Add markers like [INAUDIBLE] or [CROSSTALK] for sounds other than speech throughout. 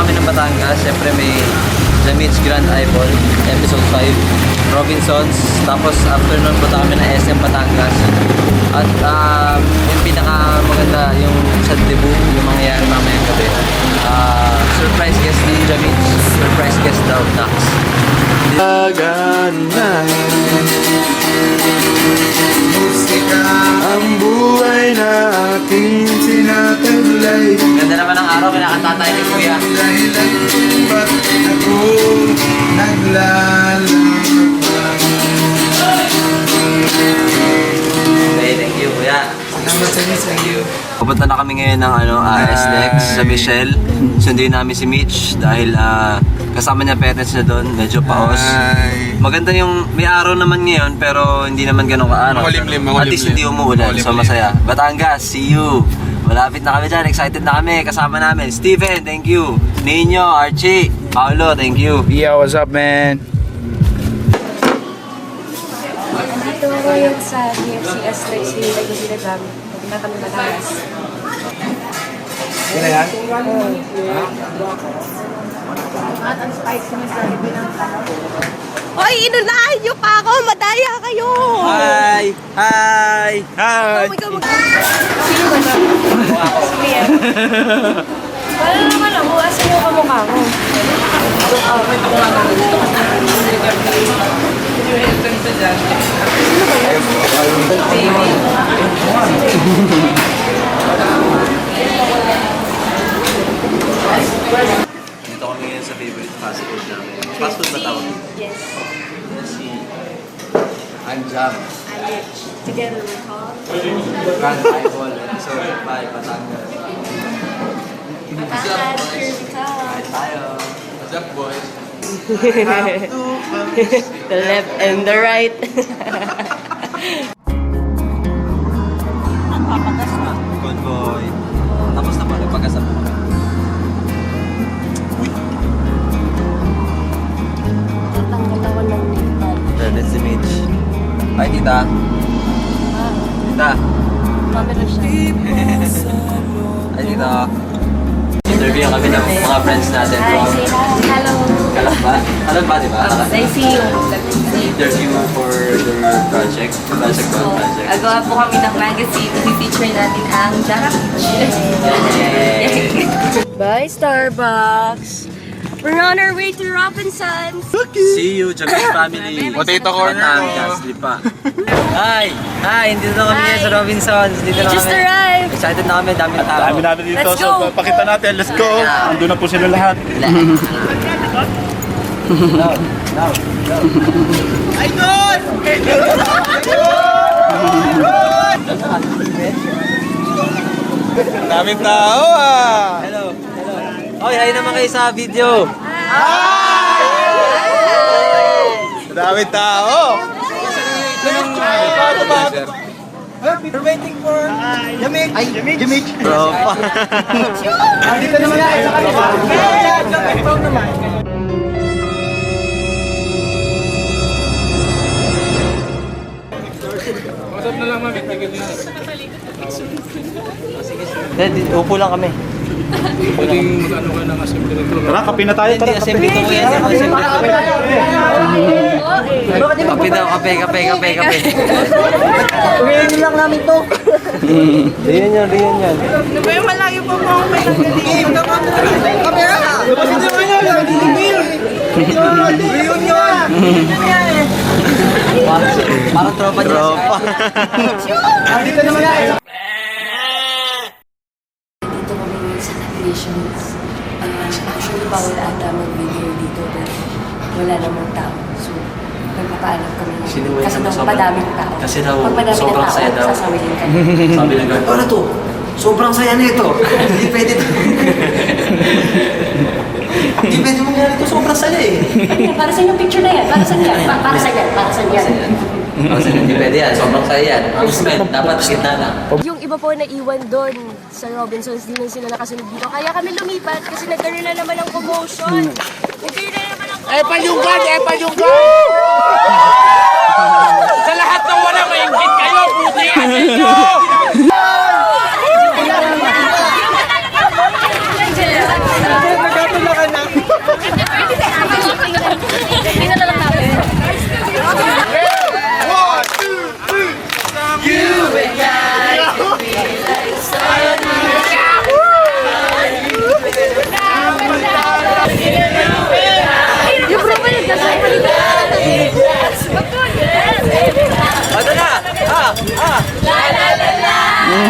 kami ng Batangas. Siyempre may Jamit's Grand Eyeball, episode 5, Robinsons. Tapos after nun punta kami ng SM Batangas. At um, yung pinaka maganda yung sa debut, yung mangyayari mamayang gabi. Ah, surprise guest ni Jamit's, surprise guest daw, Dax. Musika ang buhay naman ng araw, kinakanta tayo ni Kuya. Dahilan kung ba't ako naglalakbay Okay, thank you Kuya. Salamat sa inyo sa iyo Pupunta na kami ngayon ng ano, AS Lex sa Michelle. Sundin namin si Mitch dahil ah, kasama niya parents niya doon, medyo paos. Ay. Maganda yung, may araw naman ngayon pero hindi naman ganun kaaraw. Makulimlim, At least hindi umuulan, so masaya. Batangas, see you! Malapit na kami dyan, excited na kami, kasama namin. Steven, thank you! Nino, Archie, Paolo, thank you! Yo, what's up man? Dito ko ngayon sa KFC S-Lex, hinintay ko sila dami. Pag na kami matalas. Sino yan? At ang spicy ng Jollibee ng Hoy, inunahan niyo pa ako! Madaya kayo! Hi! Hi! Hi! Oh my God, mag- Sino ba na? Si Mia. Wala naman ako. Asan yung kamukha ko? Dito kami ngayon sa favorite fast food namin. Fast food ba tawag? Yes. Si... I'm Jam. And together we call Grand Eyeball. So, bye, Batangas. Batangas, here we come. Tayo. What's up, boys? [LAUGHS] The left and the right. [LAUGHS] Convoy. Tapos na pala, pagkasap Tita. Tita. Pamela siya. Hi, tita. Interview kami ng mga friends natin Hi, from. Hello. Kalamba. Kalamba, di ba? I see you. Interview for their project. Project So, one project. agawa po kami ng magazine. I-feature natin ang Jara [LAUGHS] Yay! Bye, Starbucks! We're on our way to Robinson's! See you, Jamis family. Potato corner. Batangas, lipa. Hi! Hi! Dito na kami Hi. sa Robinsons. Dito na Just kami. arrived! Excited na kami, daming tao. Dami natin dito. Let's So, go. pakita natin. Let's go. Andun na po sila lahat. No, no, no. Daming tao ah! Hello. Oy, hi naman kayo sa video. Daming tao! We're waiting for Yamik! Ay, Yamik! Bro, pa. Dito naman na, sa kanila. Ikaw naman. Hindi, upo lang kami. Tara, kape na tayo. Tara, kape. assembly to kuya. Assembly to. Kape daw, kape, kape, kape, kape. Ngayon lang namin to! Riyan yan, riyan yan. Parang, parang tropa niya. Tropa. Dito naman na, Dito kami ngayon sa Nations. Uh, actually, bawal ata mag-video dito pero wala namang tao. So, nagpapaalam kami. Sinuwi kasi daw madaming tao. kasi daw sobrang tao, saya daw. sasawilin ka. [LAUGHS] Sabi lang gano'n, ano to? Sobrang saya nito. Hindi pwede to. Hindi pwede mangyari to. Sobrang saya eh. Para sa yung picture na yan? Para sa yan? Pa- para sa yan? Para sa yan? Kasi hindi pwede yan. Sobrang saya yan. Ang dapat kita na. Iba po na iwan doon sa Robinsons, di na sila nakasunod dito. Kaya kami lumipat kasi nagkaroon na naman ng commotion. Nagkaroon na naman ng commotion. Eh, payunggan! Eh, payunggan! Sa lahat ng walang maingit kayo, puti ang inyo! Nagkatulak Pasok mo sa kaya. Ako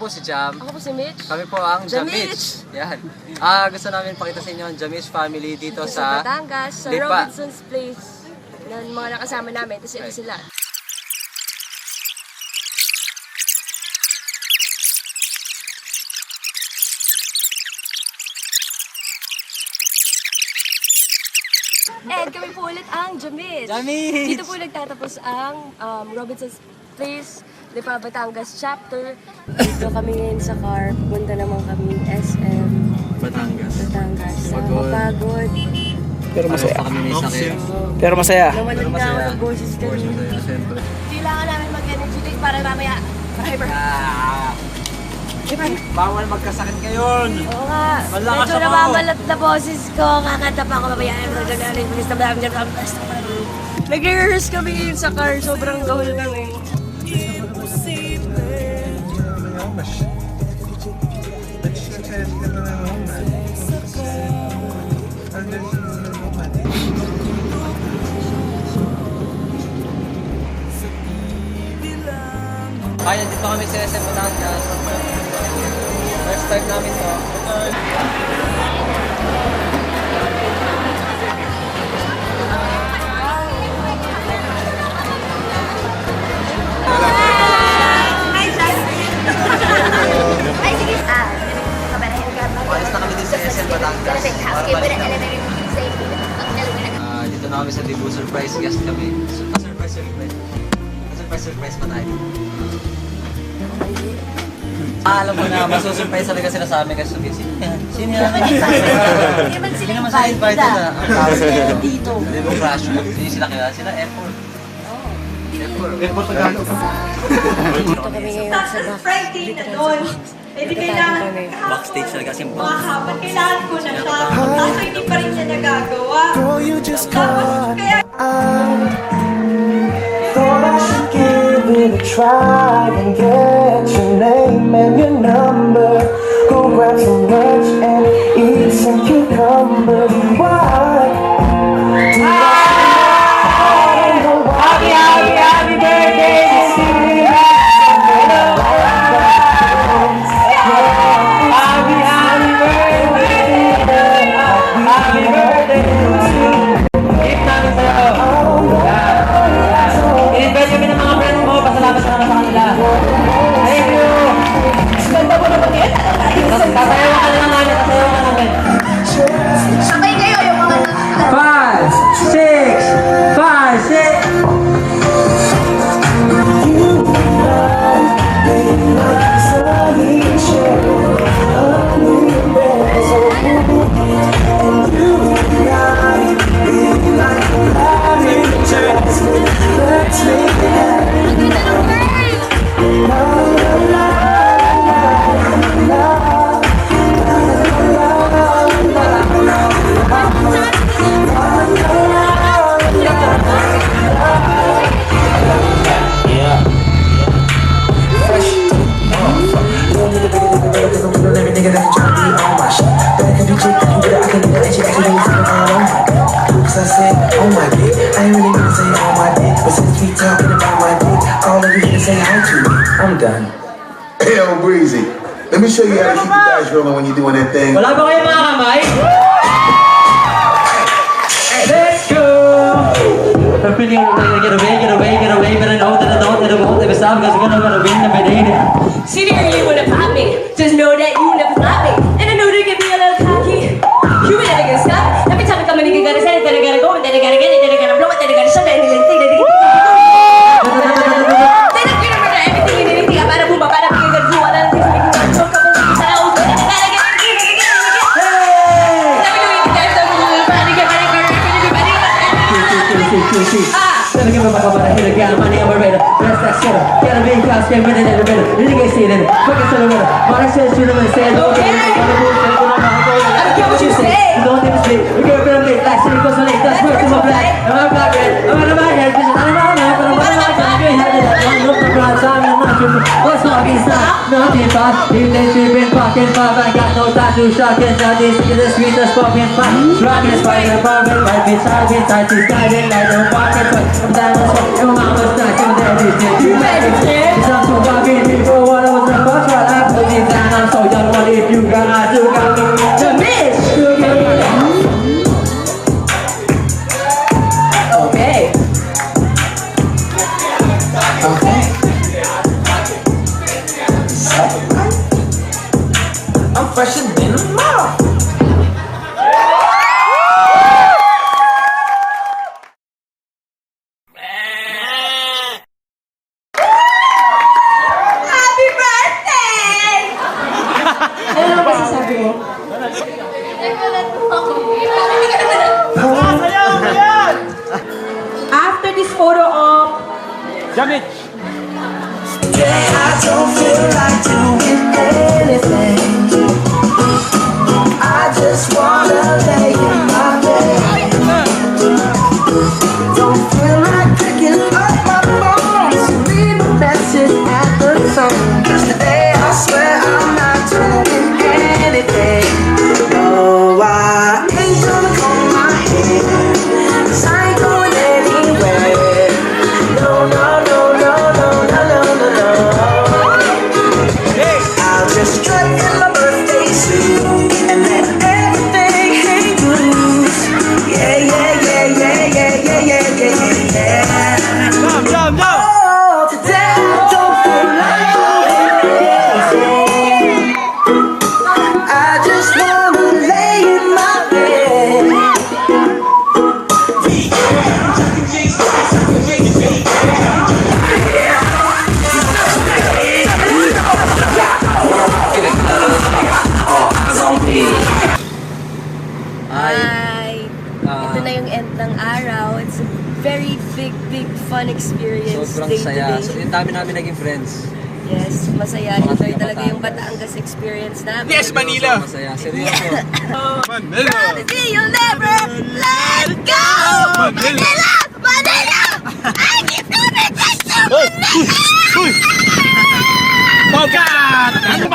po si Jam. Ako po si Mitch. Kami po ang Jamich. Yan. Ah, gusto namin pakita sa inyo ang Jamich family dito Sa Batangas, sa Lipa. Robinson's Place. Na mga nakasama namin, tapos ito sila. And kami po ulit ang Jamit. Jamit! Dito po nagtatapos ang um, Robinson's Place, Lipa, Batangas chapter. Dito kami ngayon sa car. Pupunta naman kami SM Batangas. Batangas. Sa Pagod. Mapagod. Pero masaya. kami may sakit. Pero masaya. Nawalan Pero na masaya. ako ng boses kanina. masaya. Kailangan namin mag-energy drink para mamaya. Forever. Ah, bawal magkasakit ngayon. Oo nga. Malakas Medyo ako. namamalat na boses ko. Kakanta pa ako mamaya. Bilis na maraming dyan. Nag-rehearse kami ngayon sa car. Sobrang gahol kami. Ay, kami. elementary safety. Ah, dito na kami sa Dibu Surprise Guest kami. So, pa-surprise surprise. Pa-surprise surprise pa tayo. Ah, alam ko na, masusurprise talaga sila sa amin kasi sabihin, sino yan? Sino yan? Hindi naman sila naman sila invited na. Ang tawag nila. Dito. Hindi mo crush mo. Hindi sila kaya. Sila F4. F4. Airport Tagalog. Dito kami ngayon sa. Friday na doon. Eh di kailangan. Backstage talaga kasi box. makahapan. Kailangan ko na siya. Kaso hindi pa rin niya nagagawa. Tapos kaya did try and get your name and your number? Who grabs so much and Hey, yo, Breezy. Let me show you how to keep the dice rolling when you're doing that thing. Wala ba kayong mga kamay? Let's go! I'm feeling like get away, get away, get away, but I know that I don't, that I won't ever stop because we're gonna run away in the minute. Sitting here, you wanna pop me. Just know that you never flop me. I don't care what you say You don't even sleep can't feel on it That's worth my black I'm a black man I'm out of my head Bitch I'm out of Got new shotguns, all these niggas the streets are smoking fire Rockin' fire, the moment, right beside tie Tight tie it like a rocket But I'm down on smoke, your mama's not gonna let this shit You better it it's not so rocket Today I don't feel like fun experience sobrang day saya. to So, day. yung dami namin naging friends. Yes, masaya. Mga Enjoy taga talaga yung Batangas. Batangas experience namin. Yes, Manila! Masaya. Seryoso. [LAUGHS] Manila! See you never let go! Manila! Manila! I keep coming back to! Ano ba mo na?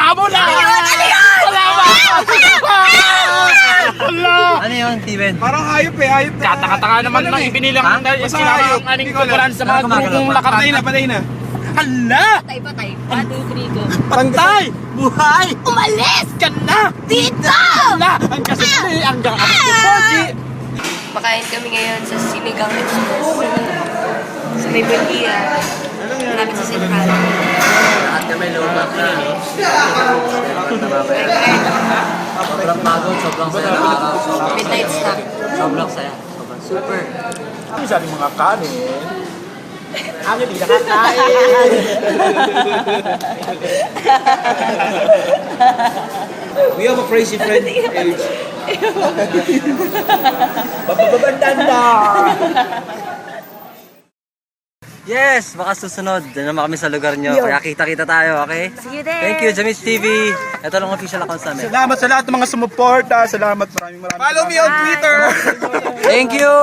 Steven? Parang hayop eh, hayop na. Katakataka naman ng ibinilang Ha? ng Basta sinama hayop. ang aning Hindi ko alam. kukuran sa mga Ano gumagalaw? grupong Patay na, patay na. Hala! Patay, patay. One, two, three, go. Pantay! Buhay! Umalis! Ka na! Dito! Hala! Ang kasimple hanggang abot yung Pogi! Makain kami ngayon sa Sinigang Express. Sa may Buendia. Malapit sa Central. Lahat kami lumang na. Sobrang pagod, sobrang saya ng araw. Sobrang, Midnight snack. sobrang saya. Sobrang super. Ang sabi mga kanin. Ang hindi nakakain. We have a crazy friend. Age. Babababandanda. Yes! Baka susunod. Diyan naman kami sa lugar nyo. Kaya kita-kita tayo, okay? See you there! Thank you, Jamis TV. Ito lang official account namin. Salamat sa lahat ng mga sumuporta. Salamat maraming maraming. Follow me on Twitter! Thank you!